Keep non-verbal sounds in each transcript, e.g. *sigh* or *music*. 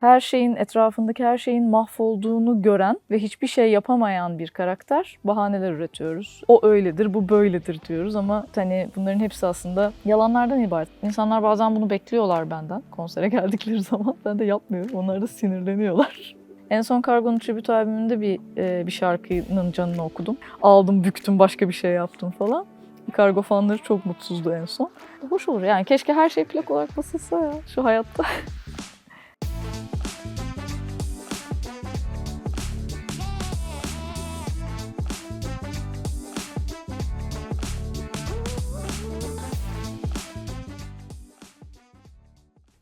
her şeyin etrafındaki her şeyin mahvolduğunu gören ve hiçbir şey yapamayan bir karakter bahaneler üretiyoruz. O öyledir, bu böyledir diyoruz ama hani bunların hepsi aslında yalanlardan ibaret. İnsanlar bazen bunu bekliyorlar benden konsere *laughs* geldikleri zaman. Ben de yapmıyorum. Onlar da sinirleniyorlar. *laughs* En son Kargo'nun Tribute albümünde bir e, bir şarkının canını okudum. Aldım, büktüm, başka bir şey yaptım falan. Kargo fanları çok mutsuzdu en son. Hoş olur yani. Keşke her şey plak olarak basılsa ya şu hayatta. *laughs*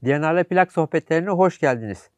Diyanar'la plak sohbetlerine hoş geldiniz.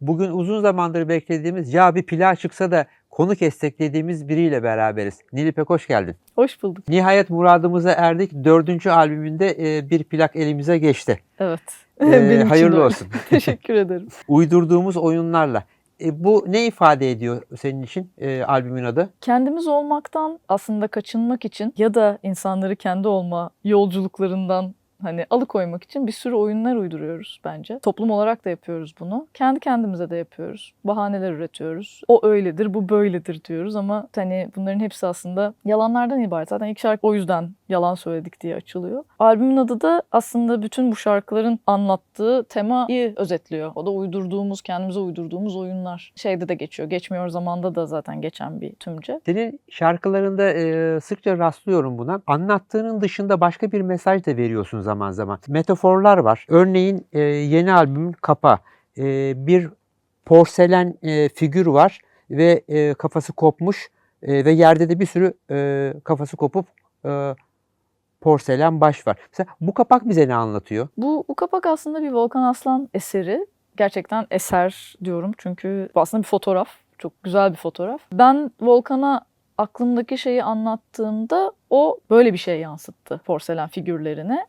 Bugün uzun zamandır beklediğimiz ya bir plak çıksa da konuk esteklediğimiz biriyle beraberiz. Nilipek hoş geldin. Hoş bulduk. Nihayet muradımıza erdik. Dördüncü albümünde e, bir plak elimize geçti. Evet. E, *laughs* hayırlı olsun. *laughs* Teşekkür ederim. *laughs* Uydurduğumuz oyunlarla. E, bu ne ifade ediyor senin için e, albümün adı? Kendimiz olmaktan aslında kaçınmak için ya da insanları kendi olma yolculuklarından hani alıkoymak için bir sürü oyunlar uyduruyoruz bence. Toplum olarak da yapıyoruz bunu. Kendi kendimize de yapıyoruz. Bahaneler üretiyoruz. O öyledir, bu böyledir diyoruz ama hani bunların hepsi aslında yalanlardan ibaret. Zaten ilk şarkı o yüzden yalan söyledik diye açılıyor. Albümün adı da aslında bütün bu şarkıların anlattığı temayı özetliyor. O da uydurduğumuz, kendimize uydurduğumuz oyunlar. Şeyde de geçiyor. Geçmiyor zamanda da zaten geçen bir tümce. Senin şarkılarında e, sıkça rastlıyorum buna. Anlattığının dışında başka bir mesaj da veriyorsun zaman zaman. Metaforlar var. Örneğin e, yeni albümün kapağı. E, bir porselen e, figür var ve e, kafası kopmuş e, ve yerde de bir sürü e, kafası kopup e, porselen baş var. Mesela bu kapak bize ne anlatıyor? Bu, bu kapak aslında bir Volkan Aslan eseri. Gerçekten eser diyorum çünkü aslında bir fotoğraf. Çok güzel bir fotoğraf. Ben Volkan'a aklımdaki şeyi anlattığımda o böyle bir şey yansıttı porselen figürlerine.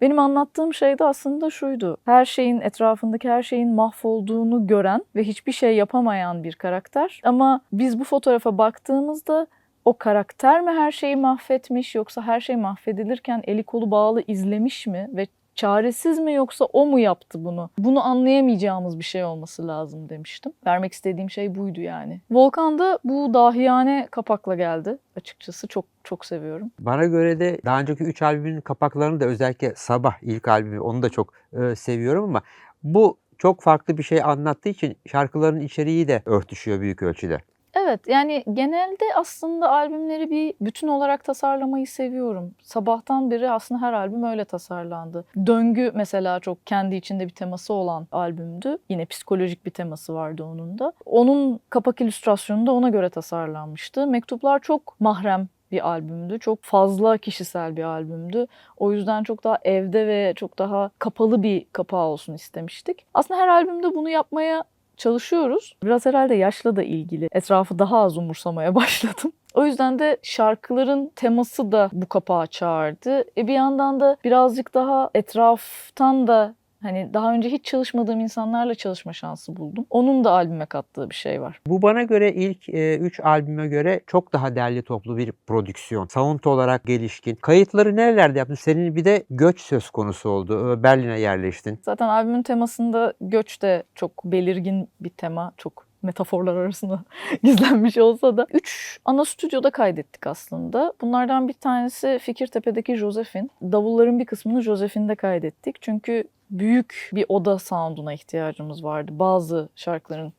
Benim anlattığım şey de aslında şuydu. Her şeyin etrafındaki her şeyin mahvolduğunu gören ve hiçbir şey yapamayan bir karakter. Ama biz bu fotoğrafa baktığımızda o karakter mi her şeyi mahvetmiş yoksa her şey mahvedilirken eli kolu bağlı izlemiş mi ve çaresiz mi yoksa o mu yaptı bunu? Bunu anlayamayacağımız bir şey olması lazım demiştim. Vermek istediğim şey buydu yani. Volkan da bu dahiyane kapakla geldi. Açıkçası çok çok seviyorum. Bana göre de daha önceki 3 albümün kapaklarını da özellikle Sabah ilk albümü onu da çok e, seviyorum ama bu çok farklı bir şey anlattığı için şarkıların içeriği de örtüşüyor büyük ölçüde. Evet yani genelde aslında albümleri bir bütün olarak tasarlamayı seviyorum. Sabahtan beri aslında her albüm öyle tasarlandı. Döngü mesela çok kendi içinde bir teması olan albümdü. Yine psikolojik bir teması vardı onun da. Onun kapak illüstrasyonu da ona göre tasarlanmıştı. Mektuplar çok mahrem bir albümdü. Çok fazla kişisel bir albümdü. O yüzden çok daha evde ve çok daha kapalı bir kapağı olsun istemiştik. Aslında her albümde bunu yapmaya çalışıyoruz. Biraz herhalde yaşla da ilgili. Etrafı daha az umursamaya *laughs* başladım. O yüzden de şarkıların teması da bu kapağa çağırdı. E bir yandan da birazcık daha etraftan da hani daha önce hiç çalışmadığım insanlarla çalışma şansı buldum. Onun da albüme kattığı bir şey var. Bu bana göre ilk 3 albüme göre çok daha derli toplu bir prodüksiyon. Sound olarak gelişkin. Kayıtları nerelerde yaptın? Senin bir de göç söz konusu oldu. E, Berlin'e yerleştin. Zaten albümün temasında göç de çok belirgin bir tema. Çok metaforlar arasında *laughs* gizlenmiş olsa da. Üç ana stüdyoda kaydettik aslında. Bunlardan bir tanesi Fikirtepe'deki Josephine. Davulların bir kısmını Josephine'de kaydettik. Çünkü büyük bir oda sound'una ihtiyacımız vardı. Bazı şarkıların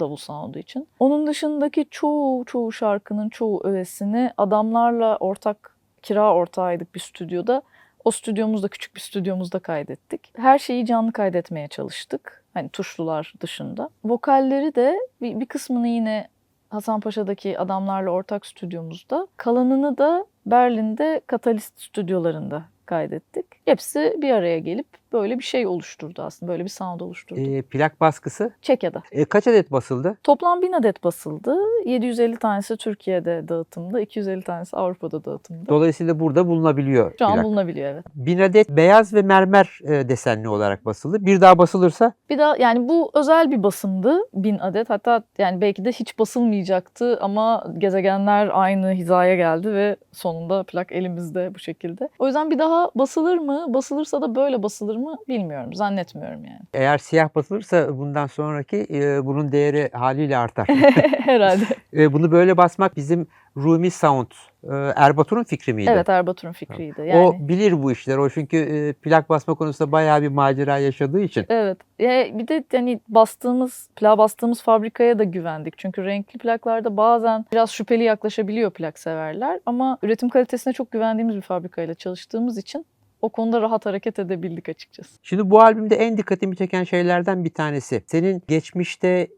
davul sound'u için. Onun dışındaki çoğu çoğu şarkının çoğu öğesini adamlarla ortak kira ortağıydık bir stüdyoda. O stüdyomuzda küçük bir stüdyomuzda kaydettik. Her şeyi canlı kaydetmeye çalıştık. Hani tuşlular dışında. Vokalleri de bir, bir kısmını yine Hasanpaşa'daki adamlarla ortak stüdyomuzda. Kalanını da Berlin'de Katalist stüdyolarında kaydettik. Hepsi bir araya gelip böyle bir şey oluşturdu aslında. Böyle bir sound oluşturdu. E, plak baskısı. Çekya'da. E, kaç adet basıldı? Toplam 1000 adet basıldı. 750 tanesi Türkiye'de dağıtımda, 250 tanesi Avrupa'da dağıtımda. Dolayısıyla burada bulunabiliyor Şu an plak. bulunabiliyor evet. Bin adet beyaz ve mermer e, desenli olarak basıldı. Bir daha basılırsa Bir daha yani bu özel bir basımdı 1000 adet. Hatta yani belki de hiç basılmayacaktı ama gezegenler aynı hizaya geldi ve sonunda plak elimizde bu şekilde. O yüzden bir daha basılır mı? Basılırsa da böyle basılır basılır mı bilmiyorum. Zannetmiyorum yani. Eğer siyah basılırsa bundan sonraki e, bunun değeri haliyle artar. *laughs* Herhalde. E, bunu böyle basmak bizim Rumi Sound, e, Erbatur'un fikri miydi? Evet Erbatur'un fikriydi. Yani. O bilir bu işleri. O çünkü e, plak basma konusunda bayağı bir macera yaşadığı için. Evet. Ya bir de hani bastığımız, plak bastığımız fabrikaya da güvendik. Çünkü renkli plaklarda bazen biraz şüpheli yaklaşabiliyor plak severler. Ama üretim kalitesine çok güvendiğimiz bir fabrikayla çalıştığımız için o konuda rahat hareket edebildik açıkçası. Şimdi bu albümde en dikkatimi çeken şeylerden bir tanesi. Senin geçmişte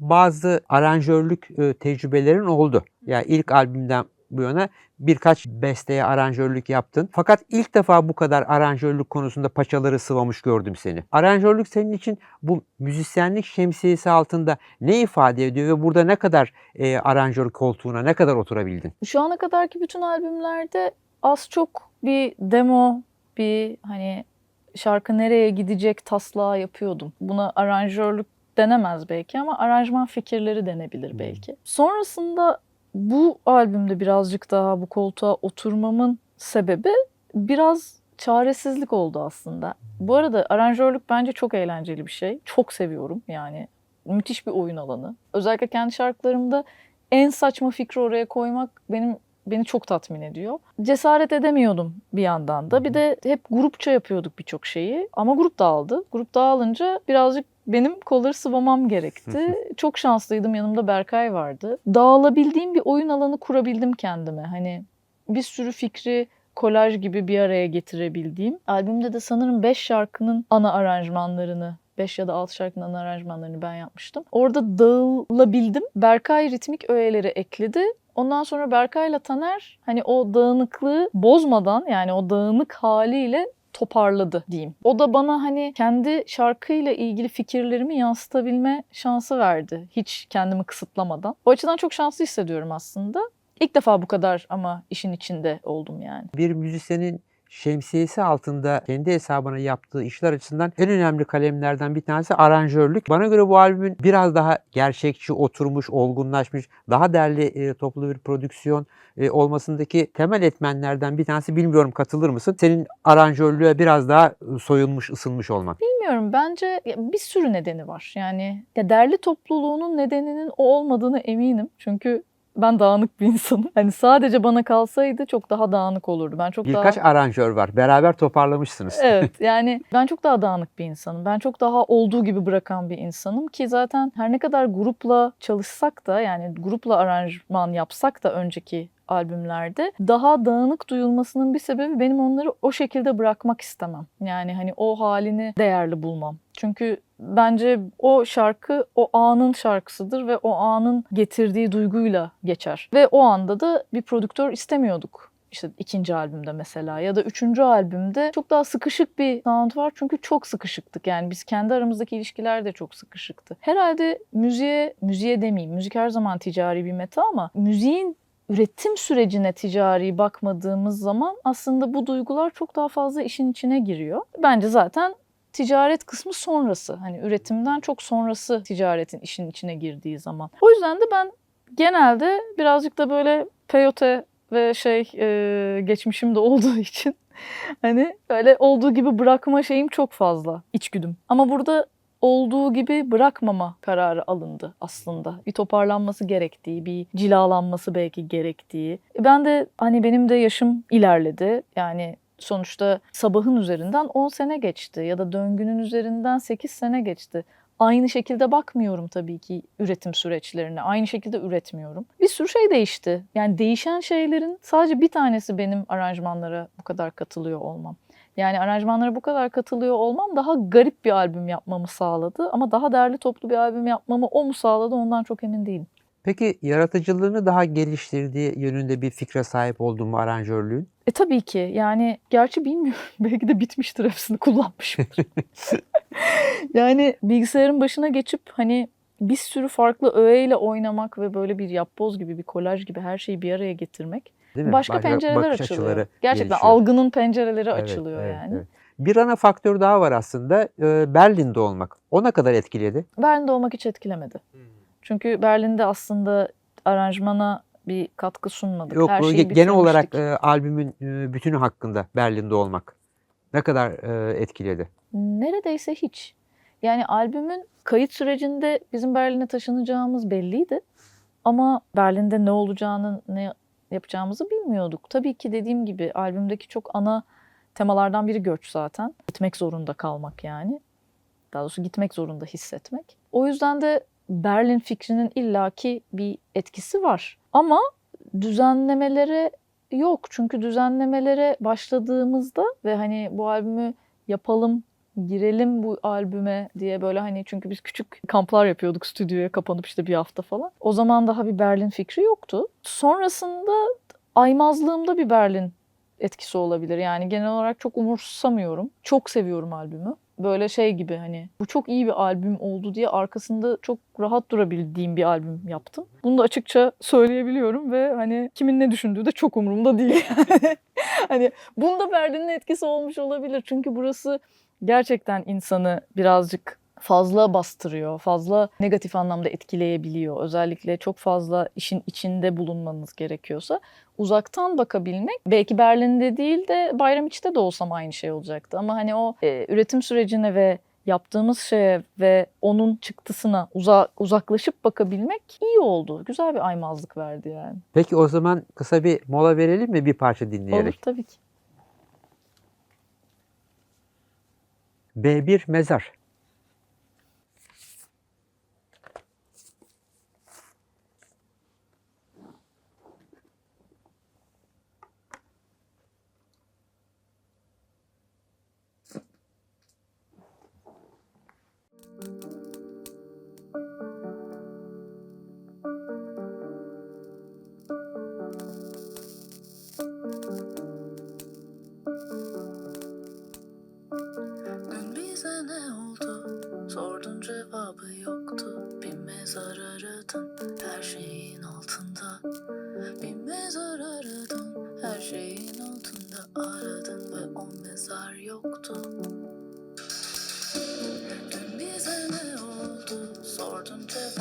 bazı aranjörlük tecrübelerin oldu. Yani ilk albümden bu yana birkaç besteye aranjörlük yaptın. Fakat ilk defa bu kadar aranjörlük konusunda paçaları sıvamış gördüm seni. Aranjörlük senin için bu müzisyenlik şemsiyesi altında ne ifade ediyor ve burada ne kadar e, aranjör koltuğuna ne kadar oturabildin? Şu ana kadarki bütün albümlerde az çok bir demo, bir hani şarkı nereye gidecek taslağı yapıyordum. Buna aranjörlük denemez belki ama aranjman fikirleri denebilir Hmm. belki. Sonrasında bu albümde birazcık daha bu koltuğa oturmamın sebebi biraz çaresizlik oldu aslında. Bu arada aranjörlük bence çok eğlenceli bir şey. Çok seviyorum yani. Müthiş bir oyun alanı. Özellikle kendi şarkılarımda en saçma fikri oraya koymak benim beni çok tatmin ediyor. Cesaret edemiyordum bir yandan da. Bir de hep grupça yapıyorduk birçok şeyi. Ama grup dağıldı. Grup dağılınca birazcık benim kolları sıvamam gerekti. çok şanslıydım. Yanımda Berkay vardı. Dağılabildiğim bir oyun alanı kurabildim kendime. Hani bir sürü fikri kolaj gibi bir araya getirebildiğim. Albümde de sanırım 5 şarkının ana aranjmanlarını 5 ya da 6 şarkının ana aranjmanlarını ben yapmıştım. Orada dağılabildim. Berkay ritmik öğeleri ekledi. Ondan sonra Berkay'la Taner hani o dağınıklığı bozmadan yani o dağınık haliyle toparladı diyeyim. O da bana hani kendi şarkıyla ilgili fikirlerimi yansıtabilme şansı verdi. Hiç kendimi kısıtlamadan. O açıdan çok şanslı hissediyorum aslında. İlk defa bu kadar ama işin içinde oldum yani. bir müzisyenin şemsiyesi altında kendi hesabına yaptığı işler açısından en önemli kalemlerden bir tanesi aranjörlük. Bana göre bu albümün biraz daha gerçekçi, oturmuş, olgunlaşmış, daha derli e, toplu bir prodüksiyon e, olmasındaki temel etmenlerden bir tanesi bilmiyorum katılır mısın? Senin aranjörlüğe biraz daha soyulmuş, ısınmış olman. Bilmiyorum bence bir sürü nedeni var. Yani ya derli topluluğunun nedeninin o olmadığını eminim. Çünkü ben dağınık bir insanım. Hani sadece bana kalsaydı çok daha dağınık olurdu. Ben çok Birkaç daha aranjör var. Beraber toparlamışsınız. Evet *laughs* yani ben çok daha dağınık bir insanım. Ben çok daha olduğu gibi bırakan bir insanım ki zaten her ne kadar grupla çalışsak da yani grupla aranjman yapsak da önceki albümlerde daha dağınık duyulmasının bir sebebi benim onları o şekilde bırakmak istemem. Yani hani o halini değerli bulmam. Çünkü bence o şarkı o anın şarkısıdır ve o anın getirdiği duyguyla geçer. Ve o anda da bir prodüktör istemiyorduk işte ikinci albümde mesela ya da üçüncü albümde çok daha sıkışık bir sound var çünkü çok sıkışıktık yani biz kendi aramızdaki ilişkiler de çok sıkışıktı. Herhalde müziğe, müziğe demeyeyim müzik her zaman ticari bir meta ama müziğin üretim sürecine ticari bakmadığımız zaman aslında bu duygular çok daha fazla işin içine giriyor. Bence zaten ticaret kısmı sonrası. Hani üretimden çok sonrası ticaretin işin içine girdiği zaman. O yüzden de ben genelde birazcık da böyle peyote ve şey e, geçmişim de olduğu *laughs* için hani böyle olduğu gibi bırakma şeyim çok fazla içgüdüm. Ama burada olduğu gibi bırakmama kararı alındı aslında. Bir toparlanması gerektiği, bir cilalanması belki gerektiği. E Ben de hani benim de yaşım ilerledi. Yani sonuçta sabahın üzerinden 10 sene geçti ya da döngünün üzerinden 8 sene geçti. Aynı şekilde bakmıyorum tabii ki üretim süreçlerine. Aynı şekilde üretmiyorum. Bir sürü şey değişti. Yani değişen şeylerin sadece bir tanesi benim aranjmanlara bu kadar katılıyor olmam. Yani aranjmanlara bu kadar katılıyor olmam daha garip bir albüm yapmamı sağladı. Ama daha değerli toplu bir albüm yapmamı o mu sağladı ondan çok emin değilim. Peki yaratıcılığını daha geliştirdiği yönünde bir fikre sahip oldun mu aranjörlüğün? E tabii ki yani gerçi bilmiyorum *laughs* belki de bitmiştir hepsini kullanmışımdır. *laughs* yani bilgisayarın başına geçip hani bir sürü farklı öğeyle oynamak ve böyle bir yapboz gibi bir kolaj gibi her şeyi bir araya getirmek Değil mi? başka pencereler bakış açılıyor. açıları Gerçekten gelişiyor. algının pencereleri Evet, açılıyor evet, yani. evet. Bir ana faktör daha var aslında. e, Berlin'de olmak. O ne kadar etkiledi? Berlin'de olmak hiç etkilemedi. Çünkü Berlin'de aslında aranjmana bir katkı sunmadık. Yok Her şeyi genel olarak e, albümün e, bütünü hakkında Berlin'de olmak. Ne kadar e, etkiledi? Neredeyse hiç. Yani albümün kayıt sürecinde bizim Berlin'e taşınacağımız belliydi. Ama Berlin'de ne olacağını, ne yapacağımızı bilmiyorduk. Tabii ki dediğim gibi albümdeki çok ana temalardan biri göç zaten. Gitmek zorunda kalmak yani. Daha doğrusu gitmek zorunda hissetmek. O yüzden de Berlin fikrinin illaki bir etkisi var. Ama düzenlemelere yok. Çünkü düzenlemelere başladığımızda ve hani bu albümü yapalım, girelim bu albüme diye böyle hani çünkü biz küçük kamplar yapıyorduk stüdyoya kapanıp işte bir hafta falan. O zaman daha bir Berlin fikri yoktu. Sonrasında aymazlığımda bir Berlin etkisi olabilir. Yani genel olarak çok umursamıyorum. Çok seviyorum albümü. Böyle şey gibi hani bu çok iyi bir albüm oldu diye arkasında çok rahat durabildiğim bir albüm yaptım. Bunu da açıkça söyleyebiliyorum ve hani kimin ne düşündüğü de çok umurumda değil. *laughs* Hani bunda Berlin'in etkisi olmuş olabilir. Çünkü burası gerçekten insanı birazcık fazla bastırıyor, fazla negatif anlamda etkileyebiliyor. Özellikle çok fazla işin içinde bulunmanız gerekiyorsa uzaktan bakabilmek belki Berlin'de değil de Bayramiç'te de olsam aynı şey olacaktı. Ama hani o e, üretim sürecine ve yaptığımız şeye ve onun çıktısına uza, uzaklaşıp bakabilmek iyi oldu. Güzel bir aymazlık verdi yani. Peki o zaman kısa bir mola verelim mi bir parça dinleyerek? Olur tabii ki. B1 Mezar. Her şeyin altında. Bir mezar aradın her şeyin altında aradın ve o mezar yoktu. Dün bize ne oldu? Sordun cevabı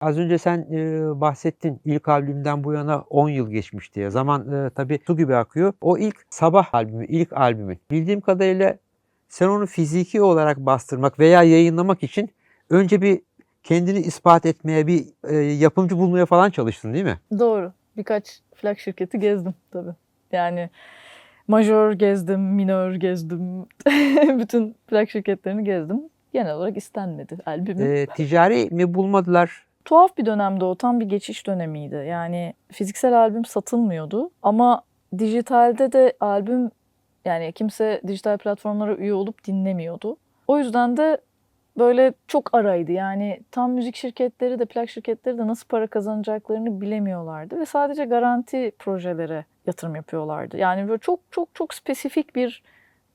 Az önce sen e, bahsettin ilk albümden bu yana 10 yıl geçmiş diye. Zaman e, tabii su gibi akıyor. O ilk sabah albümü, ilk albümü. Bildiğim kadarıyla sen onu fiziki olarak bastırmak veya yayınlamak için önce bir kendini ispat etmeye, bir e, yapımcı bulmaya falan çalıştın değil mi? Doğru. Birkaç plak şirketi gezdim tabii. Yani majör gezdim, minör gezdim. *laughs* Bütün plak şirketlerini gezdim. Genel olarak istenmedi albümüm. E, ticari mi bulmadılar? Tuhaf bir dönemdi o. Tam bir geçiş dönemiydi. Yani fiziksel albüm satılmıyordu. Ama dijitalde de albüm yani kimse dijital platformlara üye olup dinlemiyordu. O yüzden de böyle çok araydı. Yani tam müzik şirketleri de plak şirketleri de nasıl para kazanacaklarını bilemiyorlardı ve sadece garanti projelere yatırım yapıyorlardı. Yani böyle çok çok çok spesifik bir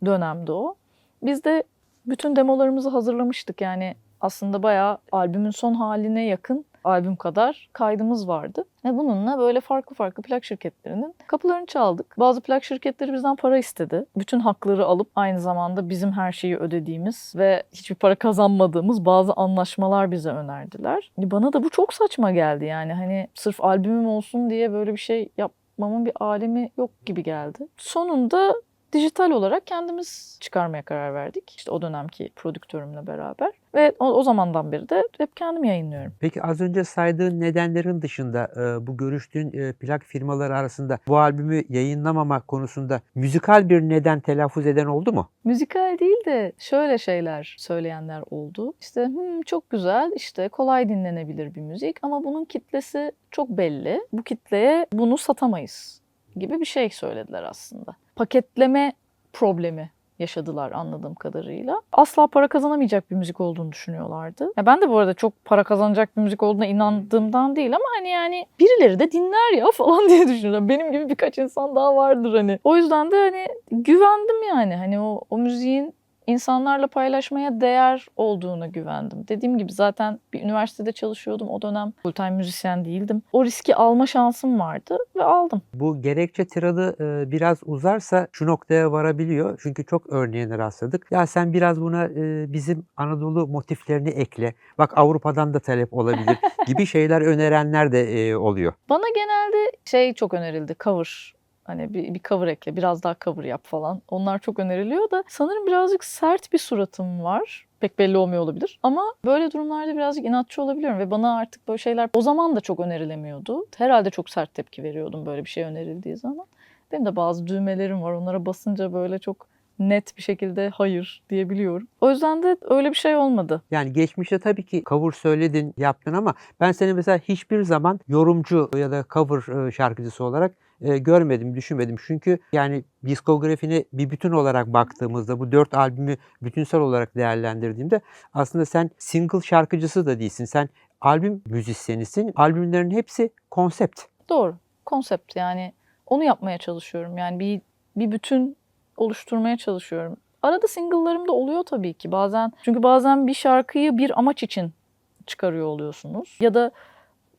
dönemdi o. Biz de bütün demolarımızı hazırlamıştık. Yani aslında bayağı albümün son haline yakın albüm kadar kaydımız vardı. Ve bununla böyle farklı farklı plak şirketlerinin kapılarını çaldık. Bazı plak şirketleri bizden para istedi. Bütün hakları alıp aynı zamanda bizim her şeyi ödediğimiz ve hiçbir para kazanmadığımız bazı anlaşmalar bize önerdiler. Bana da bu çok saçma geldi yani hani sırf albümüm olsun diye böyle bir şey yapmamın bir alemi yok gibi geldi. Sonunda dijital olarak kendimiz çıkarmaya karar verdik. İşte o dönemki prodüktörümle beraber. Ve o, o zamandan beri de hep kendim yayınlıyorum. Peki az önce saydığın nedenlerin dışında e, bu görüştüğün e, plak firmaları arasında bu albümü yayınlamama konusunda müzikal bir neden telaffuz eden oldu mu? Müzikal değil de şöyle şeyler söyleyenler oldu. İşte "Hmm, çok güzel, işte kolay dinlenebilir bir müzik ama bunun kitlesi çok belli. Bu kitleye bunu satamayız gibi bir şey söylediler aslında. Paketleme problemi yaşadılar anladığım kadarıyla. Asla para kazanamayacak bir müzik olduğunu düşünüyorlardı. Ya ben de bu arada çok para kazanacak bir müzik olduğuna inandığımdan değil ama hani yani birileri de dinler ya *laughs* falan diye düşünüyorum. Benim gibi birkaç insan daha vardır hani. O yüzden de hani güvendim yani. Hani o, o müziğin insanlarla paylaşmaya değer olduğuna güvendim. Dediğim gibi zaten bir üniversitede çalışıyordum. O dönem full time müzisyen değildim. O riski alma şansım vardı ve aldım. Bu gerekçe tiradı e, biraz uzarsa şu noktaya varabiliyor. Çünkü çok örneğine rastladık. Ya sen biraz buna e, bizim Anadolu motiflerini ekle. Bak Avrupa'dan da talep olabilir *laughs* gibi şeyler önerenler de e, oluyor. Bana genelde şey çok önerildi. Cover. Hani bir, bir cover ekle, biraz daha cover yap falan. Onlar çok öneriliyor da sanırım birazcık sert bir suratım var. Pek belli olmuyor olabilir. Ama böyle durumlarda birazcık inatçı olabiliyorum ve bana artık böyle şeyler o zaman da çok önerilemiyordu. Herhalde çok sert tepki veriyordum böyle bir şey önerildiği zaman. Benim de bazı düğmelerim var. Onlara basınca böyle çok net bir şekilde hayır diyebiliyorum. O yüzden de öyle bir şey olmadı. Yani geçmişte tabii ki cover söyledin, yaptın ama ben seni mesela hiçbir zaman yorumcu ya da cover e, şarkıcısı olarak e, görmedim, düşünmedim. Çünkü yani diskografini bir bütün olarak baktığımızda bu dört albümü bütünsel olarak değerlendirdiğimde aslında sen single şarkıcısı da değilsin. Sen albüm müzisyenisin. Albümlerin hepsi konsept. Doğru. Konsept yani onu yapmaya çalışıyorum. Yani bir bir bütün oluşturmaya çalışıyorum. Arada single'larım da oluyor tabii ki bazen. Çünkü bazen bir şarkıyı bir amaç için çıkarıyor oluyorsunuz. Ya da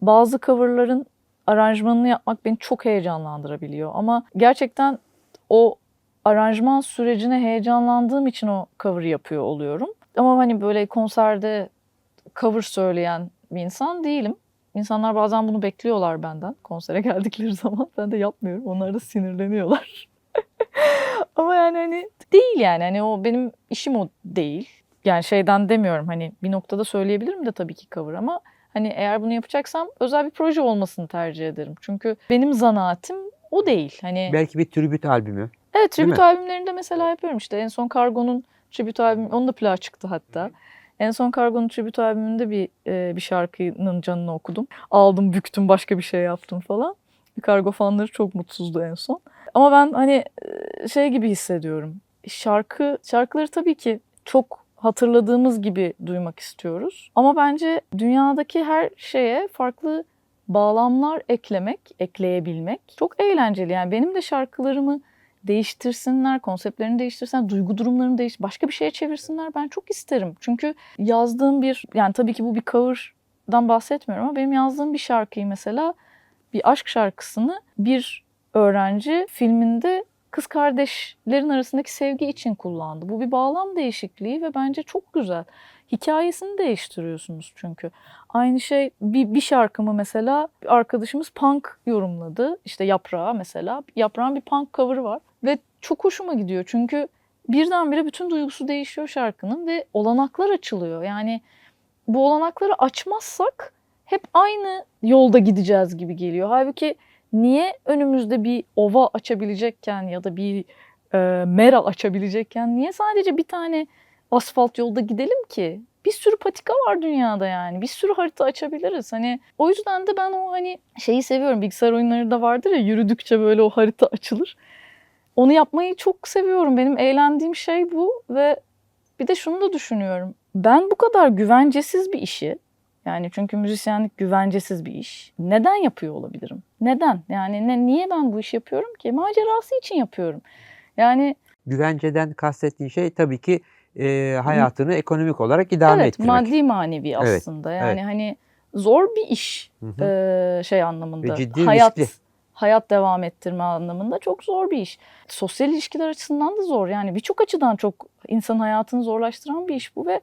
bazı coverların aranjmanını yapmak beni çok heyecanlandırabiliyor. Ama gerçekten o aranjman sürecine heyecanlandığım için o cover'ı yapıyor oluyorum. Ama hani böyle konserde cover söyleyen bir insan değilim. İnsanlar bazen bunu bekliyorlar benden konsere *laughs* geldikleri zaman. Ben de yapmıyorum. Onlar da sinirleniyorlar. *laughs* Ama yani hani değil yani. Hani o benim işim o değil. Yani şeyden demiyorum hani bir noktada söyleyebilirim de tabii ki cover ama hani eğer bunu yapacaksam özel bir proje olmasını tercih ederim. Çünkü benim zanaatim o değil. Hani Belki bir tribüt albümü. Evet mi? albümlerinde mesela yapıyorum işte. En son Kargo'nun tribute albümü, onun da plağı çıktı hatta. En son Kargo'nun tribute albümünde bir e, bir şarkının canını okudum. Aldım, büktüm, başka bir şey yaptım falan. Kargo fanları çok mutsuzdu en son. Ama ben hani e, şey gibi hissediyorum. Şarkı, şarkıları tabii ki çok hatırladığımız gibi duymak istiyoruz. Ama bence dünyadaki her şeye farklı bağlamlar eklemek, ekleyebilmek çok eğlenceli. Yani benim de şarkılarımı değiştirsinler, konseptlerini değiştirsinler, duygu durumlarını değiş, başka bir şeye çevirsinler ben çok isterim. Çünkü yazdığım bir, yani tabii ki bu bir cover'dan bahsetmiyorum ama benim yazdığım bir şarkıyı mesela bir aşk şarkısını bir öğrenci filminde kız kardeşlerin arasındaki sevgi için kullandı. Bu bir bağlam değişikliği ve bence çok güzel. Hikayesini değiştiriyorsunuz çünkü. Aynı şey bir, bir şarkımı mesela arkadaşımız punk yorumladı. İşte Yaprağı mesela. Yaprağın bir punk cover'ı var ve çok hoşuma gidiyor. Çünkü birdenbire bütün duygusu değişiyor şarkının ve olanaklar açılıyor. Yani bu olanakları açmazsak hep aynı yolda gideceğiz gibi geliyor. Halbuki niye önümüzde bir ova açabilecekken ya da bir e, mera açabilecekken niye sadece bir tane asfalt yolda gidelim ki? Bir sürü patika var dünyada yani. Bir sürü harita açabiliriz. Hani o yüzden de ben o hani şeyi seviyorum. Bilgisayar oyunları da vardır ya yürüdükçe böyle o harita açılır. Onu yapmayı çok seviyorum. Benim eğlendiğim şey bu ve bir de şunu da düşünüyorum. Ben bu kadar güvencesiz bir işi yani çünkü müzisyenlik güvencesiz bir iş. Neden yapıyor olabilirim? Neden? Yani ne, niye ben bu işi yapıyorum ki? Macerası için yapıyorum. Yani Güvenceden kastettiğin şey tabii ki e, hayatını ekonomik olarak idame evet ettirmek. maddi manevi Evet, aslında. Yani evet. hani zor bir iş Hı hı. e, şey anlamında. Ve ciddi hayat riskli. hayat devam ettirme anlamında çok zor bir iş. Sosyal ilişkiler açısından da zor. Yani birçok açıdan çok insan hayatını zorlaştıran bir iş bu ve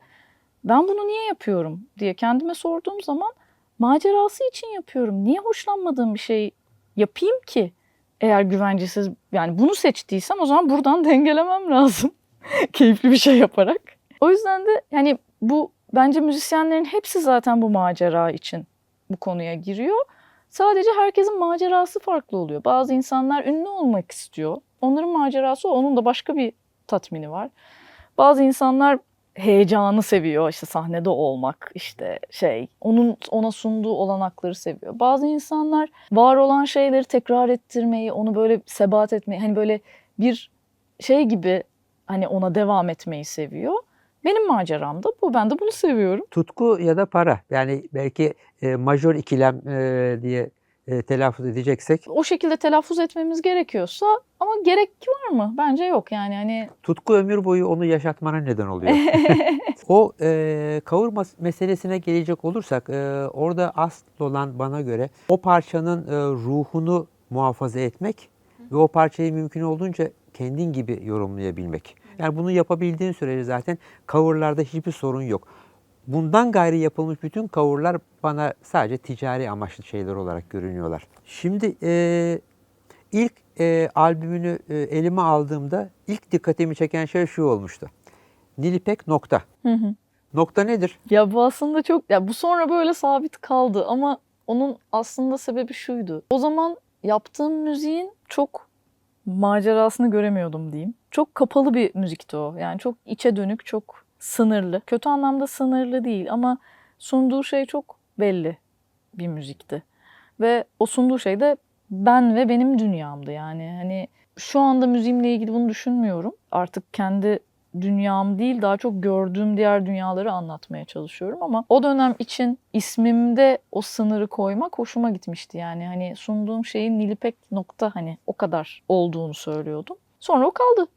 ben bunu niye yapıyorum diye kendime sorduğum zaman macerası için yapıyorum. Niye hoşlanmadığım bir şey yapayım ki? Eğer güvencesiz yani bunu seçtiysem o zaman buradan *laughs* dengelemem lazım. *laughs* Keyifli bir şey yaparak. O yüzden de yani bu bence müzisyenlerin hepsi zaten bu macera için bu konuya giriyor. Sadece herkesin macerası farklı oluyor. Bazı insanlar ünlü olmak istiyor. Onların macerası. Onun da başka bir tatmini var. Bazı insanlar heyecanı seviyor. işte sahnede olmak, işte şey, onun ona sunduğu olanakları seviyor. Bazı insanlar var olan şeyleri tekrar ettirmeyi, onu böyle sebat etmeyi, hani böyle bir şey gibi hani ona devam etmeyi seviyor. Benim maceram da bu. Ben de bunu seviyorum. Tutku ya da para. Yani belki e, majör ikilem e, diye e, telaffuz edeceksek O şekilde telaffuz etmemiz gerekiyorsa ama gerek var mı? Bence yok yani hani tutku ömür boyu onu yaşatmana neden oluyor. *laughs* o e, kavurma meselesine gelecek olursak e, orada asıl olan bana göre o parçanın e, ruhunu muhafaza etmek ve o parçayı mümkün olduğunca kendin gibi yorumlayabilmek. Yani bunu yapabildiğin sürece zaten kavurlarda hiçbir sorun yok. Bundan gayri yapılmış bütün kavurlar bana sadece ticari amaçlı şeyler olarak görünüyorlar. Şimdi e, ilk e, albümünü e, elime aldığımda ilk dikkatimi çeken şey şu olmuştu. Nilipek nokta. Hı hı. Nokta nedir? Ya bu aslında çok ya bu sonra böyle sabit kaldı ama onun aslında sebebi şuydu. O zaman yaptığım müziğin çok macerasını göremiyordum diyeyim. Çok kapalı bir müzikti o. Yani çok içe dönük, çok sınırlı. Kötü anlamda sınırlı değil ama sunduğu şey çok belli bir müzikti. Ve o sunduğu şey de ben ve benim dünyamdı yani. Hani şu anda müziğimle ilgili bunu düşünmüyorum. Artık kendi dünyam değil daha çok gördüğüm diğer dünyaları anlatmaya çalışıyorum ama o dönem için ismimde o sınırı koymak hoşuma gitmişti yani hani sunduğum şeyin Nilipek nokta hani o kadar olduğunu söylüyordum. Sonra o kaldı.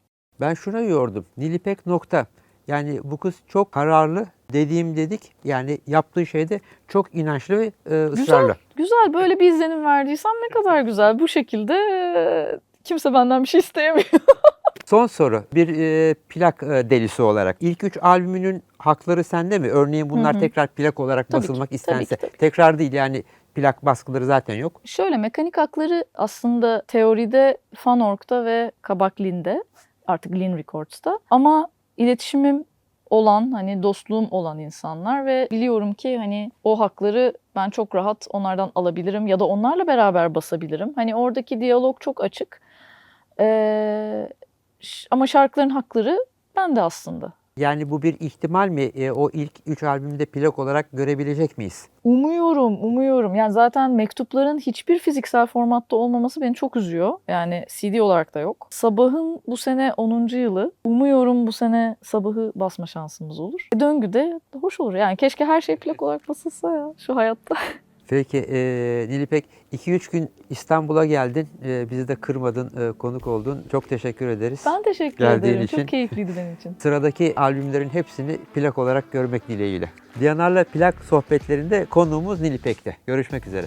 Ben şuna yordum. Nilipek nokta. Yani bu kız çok kararlı. Dediğim dedik. Yani yaptığı şeyde çok inançlı ve e, ısrarlı. Güzel böyle bir izlenim verdiysem ne kadar güzel. Bu şekilde e, kimse benden bir şey isteyemiyor. *laughs* Son soru. Bir e, plak e, delisi olarak. İlk üç albümünün hakları sende mi? Örneğin bunlar Hı hı. tekrar plak olarak Tabii ki, basılmak tabii istense. ki, tabii ki. Tekrar değil yani plak baskıları zaten yok. Şöyle mekanik hakları aslında teoride Fanorg'da ve Kabaklin'de artık Lin Records'ta ama iletişimim olan hani dostluğum olan insanlar ve biliyorum ki hani o hakları ben çok rahat onlardan alabilirim ya da onlarla beraber basabilirim. Hani oradaki diyalog çok açık. Ee, ama şarkıların hakları bende aslında. Yani bu bir ihtimal mi? E, o ilk üç albümde plak olarak görebilecek miyiz? Umuyorum, umuyorum. Yani zaten mektupların hiçbir fiziksel formatta olmaması beni çok üzüyor. Yani CD olarak da yok. Sabah'ın bu sene 10. yılı. Umuyorum bu sene Sabah'ı basma şansımız olur. E, Döngü de hoş olur. Yani keşke her şey plak olarak basılsa ya şu hayatta. *laughs* Peki e, Nilipek 2-3 gün İstanbul'a geldin. E, bizi de kırmadın, e, konuk oldun. Çok teşekkür ederiz. Ben teşekkür Geldiğin ederim. için. Çok keyifliydi benim için. Sıradaki albümlerin hepsini plak olarak görmek dileğiyle. Diyanar'la plak sohbetlerinde konuğumuz Nilipek'te. Görüşmek üzere.